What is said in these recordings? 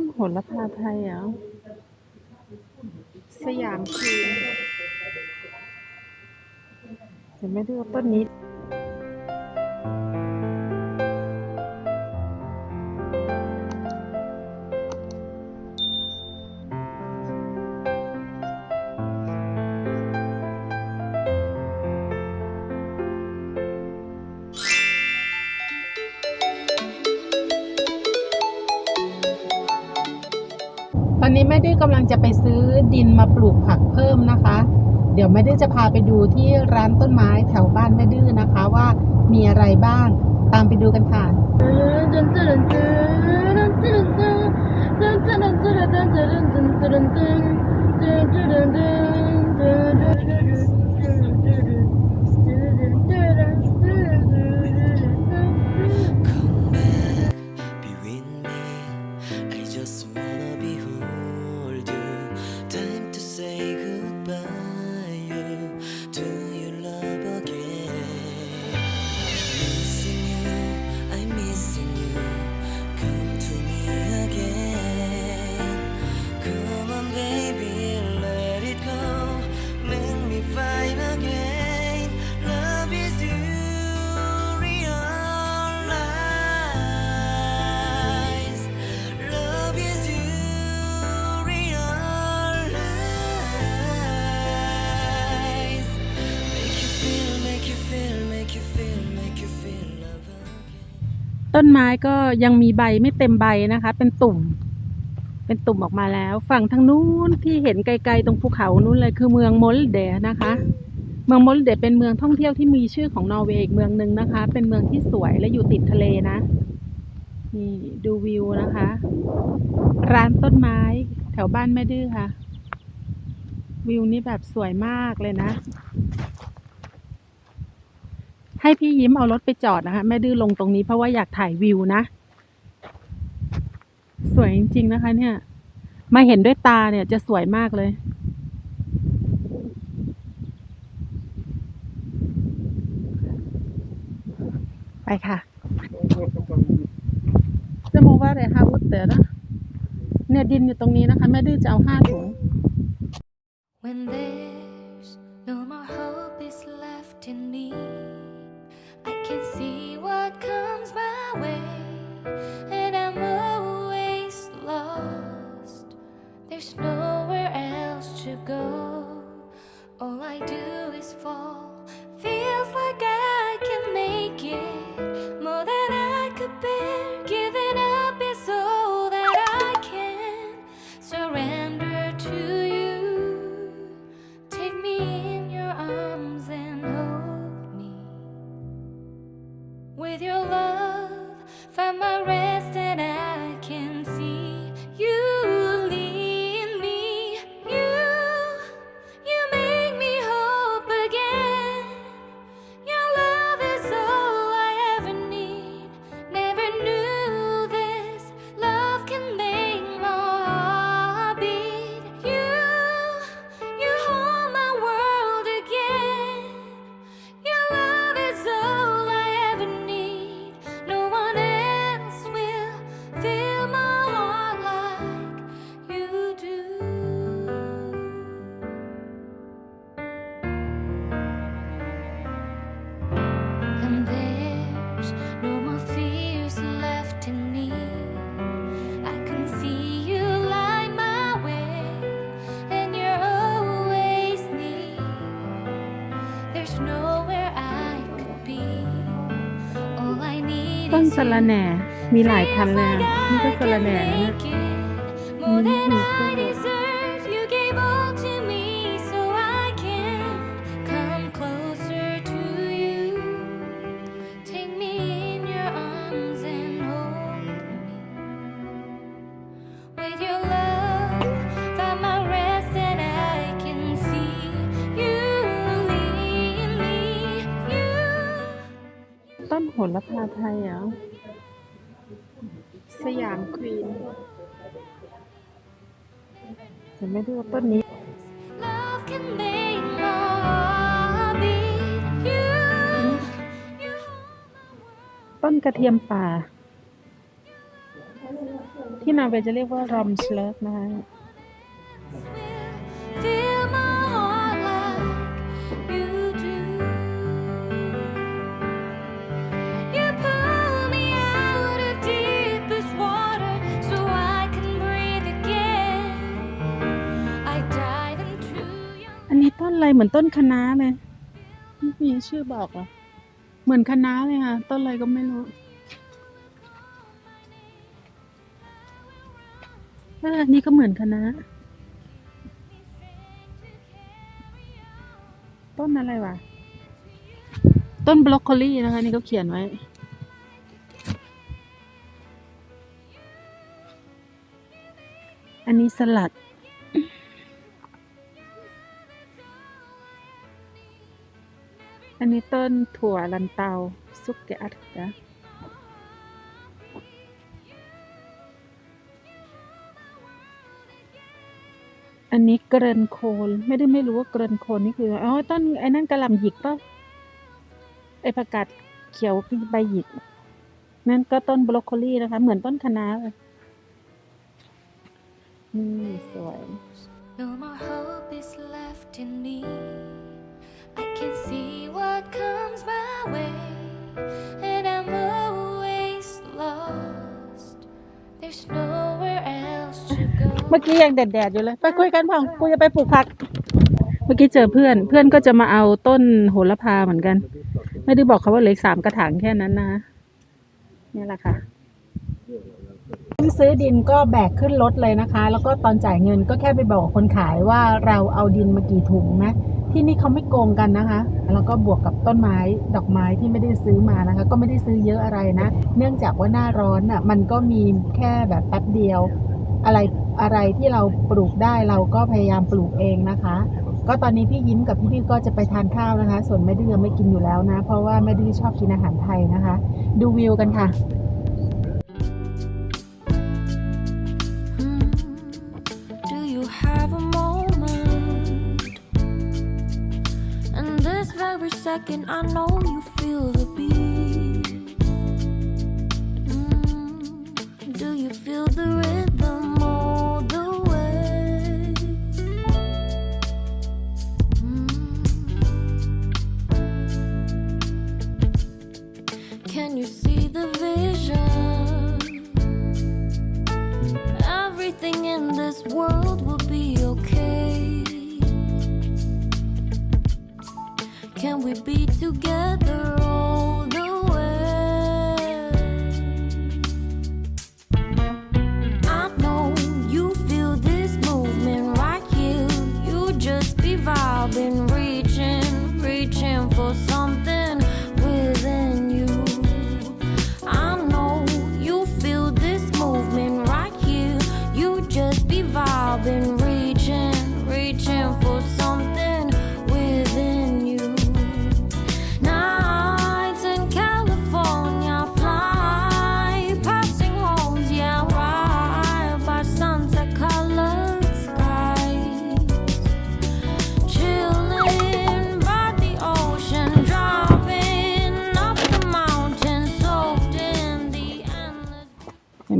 ต้นโหระพาไทยเหรอ สยามคืนเดี๋ยวไม่ดูว่าต้นนี้ ตอนนี้แม่ดื้อกำลังจะไปซื้อดินมาปลูกผักเพิ่มนะคะ เดี๋ยวแม่ดื้อจะพาไปดูที่ร้านต้นไม้แถวบ้านแม่ดื้อนะคะว่ามีอะไรบ้าง ตามไปดูกันค่ะ ต้นไม้ก็ยังมีใบไม่เต็มใบนะคะ เป็นตุ่ม เป็นตุ่มออกมาแล้ว ฝั่งทางนู้นที่เห็นไกลๆตรงภูเขานู้นเลยคือเมืองโมลเดนะคะ เมืองโมลเดเป็นเมืองท่องเที่ยวที่มีชื่อของนอร์เวย์อีกเมืองหนึ่งนะคะ เป็นเมืองที่สวยและอยู่ติดทะเลนะ นี่ดูวิวนะคะ ร้านต้นไม้แถวบ้านแม่ดื้อค่ะ วิวนี่แบบสวยมากเลยนะ ให้พี่ยิ้มเอารถไปจอดนะคะแม่ดื้อลงตรงนี้เพราะว่าอยากถ่ายวิวนะ สวยจริง ๆ นะคะ เนี่ย มาเห็นด้วยตาเนี่ยจะสวยมากเลยไปค่ะจะมองว่าอะไรฮาวุฒเตอร์นะเนี่ยดินอยู่ตรงนี้นะคะ แม่ดื้อจะเอาห้าถุง When there's no more hope is left in me, see what comes ต้นสะระแหน่ มีหลายพันเลยนี่ก็สะระแหน่นะเนี่ย More than Mhm. ต้นโหระพาไทยเหรอ สยามควีนเดี๋ยวไม่ดูว่าต้นนี้ Love can make my heart beat. You, you hold my world. ต้นกระเทียมป่า ที่นอร์เวย์จะเรียกว่ารอมสเลฟนะคะ เหมือนต้นคะน้าเลยไม่มีชื่อบอกเหรอเหมือนคะน้าเลยค่ะ ต้นอะไรก็ไม่รู้เอออันนี้ก็เหมือนคะน้าต้นอะไรวะ ต้นบรอกโคลีนะคะ นี่เขาเขียนไว้อันนี้สลัด อันนี้ต้นถั่วลันเตาซุกเกอัดนะอันนี้เกรนโคนไม่ได้ไม่รู้ว่าเกรนโคนนี่คืออะไรอ๋อต้นไอ้นั่นกระหล่ำหยิกป่ะไอ้ผักกาดเขียวใบหยิก นั่นก็ต้นบรอกโคลีนะคะ เหมือนต้นคะน้าเลยนี่สวย No more hope is left in me. Can see what comes my way, and I'm always lost. There's nowhere else to go. เมื่อกี้ยังแดดๆอยู่เลย ไปคุยกันพ่องกูจะไปปลูกผัก เมื่อกี้เจอเพื่อน เพื่อนก็จะมาเอาต้นโหระพาเหมือนกัน ไม่ได้บอกเขาว่าเหลืออกสามกระถางแค่นั้นนะนี่แหละค่ะ ซื้อดินก็แบกขึ้นรถเลยนะคะ แล้วก็ตอนจ่ายเงินก็แค่ไปบอกคนขายว่าเราเอาดินมากี่ถุงนะที่นี่เขาไม่โกงกันนะคะ แล้วก็บวกกับต้นไม้ดอกไม้ที่ไม่ได้ซื้อมานะคะ ก็ไม่ได้ซื้อเยอะอะไรนะ เนื่องจากว่าหน้าร้อนอะมันก็มีแค่แบบแป๊บเดียว อะไรอะไรที่เราปลูกได้เราก็พยายามปลูกเองนะคะ ก็ตอนนี้พี่ยิ้มกับพี่ดื้อก็จะไปทานข้าวนะคะ ส่วนแม่ดื้อไม่กินอยู่แล้วนะ เพราะว่าแม่ดื้อชอบกินอาหารไทยนะคะ ดูวิวกันค่ะ second, I know you feel the beat. Together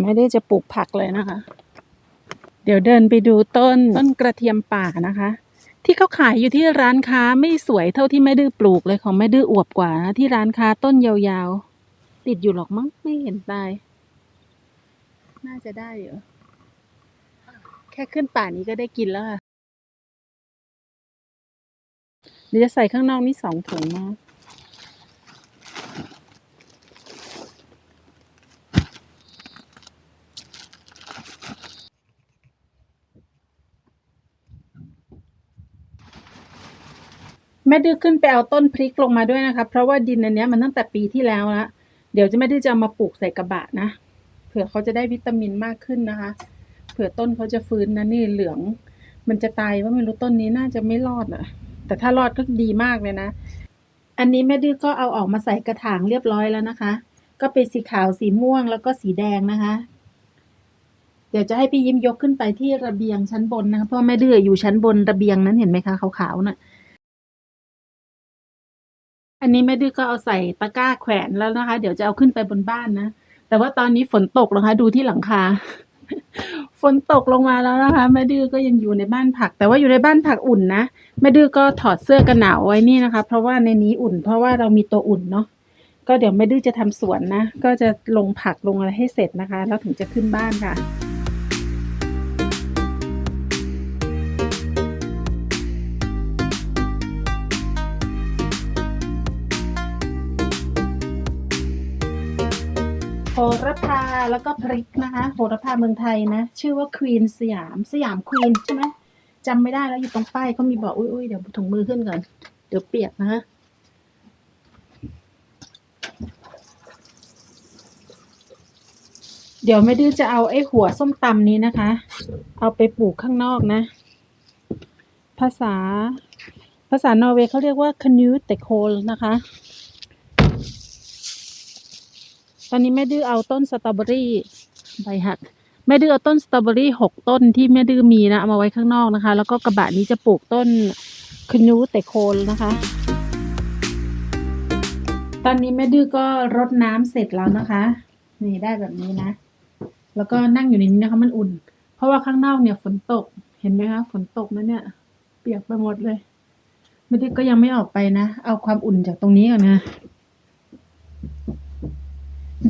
ไหมได้จะปลูกผักเลยนะคะ เดี๋ยวเดินไปดูต้นต้นกระเทียมป่านะคะ ที่เขาขายอยู่ที่ร้านค้าไม่สวยเท่าที่แม่ดื้อปลูกเลยของแม่ดื้ออวบกว่านะที่ร้านค้าต้นยาวๆ ติดอยู่หรอกมั้งไม่เห็นตาย น่าจะได้อยู่แค่ขึ้นป่านี้ก็ได้กินแล้วค่ะเดี๋ยวจะใส่ข้างนอกนี่สองถุงนะ แม่ดื้อขึ้นไปเอาต้นพริกลงมาด้วยนะคะ เพราะว่าดินอันนี้มันตั้งแต่ปีที่แล้วละเดี๋ยวจะไม่ได้อจะามาปลูกใส่กระบะนะ เผื่อเขาจะได้วิตามินมากขึ้นนะคะ เผื่อต้นเขาจะฟื้นนะนี่เหลือง มันจะตายว่าไม่รู้ต้นนี้น่าจะไม่รอดอะแต่ถ้ารอดก็ดีมากเลยนะ อันนี้แม่ดื้อก็เอาออกมาใส่กระถางเรียบร้อยแล้วนะคะ ก็เป็นสีขาวสีม่วงแล้วก็สีแดงนะคะ เดี๋ยวจะให้พี่ยิ้มยกขึ้นไปที่ระเบียงชั้นบนนะคะเพราะแม่ดื้ออยู่ชั้นบนระเบียงนั้นเห็นไหมคะขาวๆน่ะ นนี้แม่ดื้อก็เอาใส่ตะกร้าแขวนแล้วนะคะ เดี๋ยวจะเอาขึ้นไปบนบ้านนะ แต่ว่าตอนนี้ฝนตกนะคะ ดูที่หลังคา ฝนตกลงมาแล้วนะคะ แม่ดื้อก็ยังอยู่ในบ้านผัก แต่ว่าอยู่ในบ้านผักอุ่นนะ แม่ดื้อก็ถอดเสื้อกันหนาวไว้นี่นะคะ เพราะว่าในนี้อุ่น เพราะว่าเรามีตัวอุ่นเนาะ ก็เดี๋ยวแม่ดื้อจะทำสวนนะ ก็จะลงผักลงอะไรให้เสร็จนะคะ แล้วถึงจะขึ้นบ้านค่ะ แล้วก็พริกนะคะโหระพาเมืองไทยนะ ชื่อว่าควีนสยามสยามควีนใช่ไหมจำไม่ได้แล้วอยู่ตรงป้ายเขามีบอกอุ้ยอุ้ยเดี๋ยวถุงมือขึ้นก่อน เดี๋ยวเปียกนะฮะเดี๋ยวไม่ดื้อจะเอาไอ้หัวส้มตำนี้นะคะ เอาไปปลูกข้างนอกนะ ภาษา ภาษานอร์เวย์เขาเรียกว่าคนูตเตโคลนะคะ ตอนนี้แม่ดื้อเอาต้นสตรอเบอรี่ใบหักแม่ดื้อเอาต้นสตรอเบอรี่หกต้นที่แม่ดื้อมีนะเอามาไว้ข้างนอกนะคะ แล้วก็กระบะนี้จะปลูกต้นคนูแต่โคนนะคะ ตอนนี้แม่ดื้อก็รดน้ำเสร็จแล้วนะคะ นี่ได้แบบนี้นะ แล้วก็นั่งอยู่ในนี้นะคะมันอุ่น เพราะว่าข้างนอกเนี่ยฝนตกเห็นไหมคะฝนตกนะเนี่ย เปียกไปหมดเลยแม่ดื้อก็ยังไม่ออกไปนะ เอาความอุ่นจากตรงนี้ก่อนนะ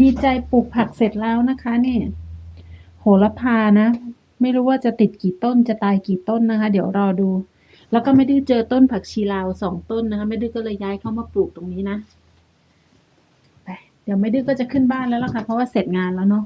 ดีใจปลูกผักเสร็จแล้วนะคะนี่โหระพานะ ไม่รู้ว่าจะติดกี่ต้นจะตายกี่ต้นนะคะ เดี๋ยวรอดู แล้วก็ไม่ได้เจอต้นผักชีลาวสองต้นนะคะ ไม่ดื้อก็เลยย้ายเข้ามาปลูกตรงนี้นะไปเดี๋ยวไม่ดื้อก็จะขึ้นบ้านแล้วล่ะค่ะ เพราะว่าเสร็จงานแล้วเนาะ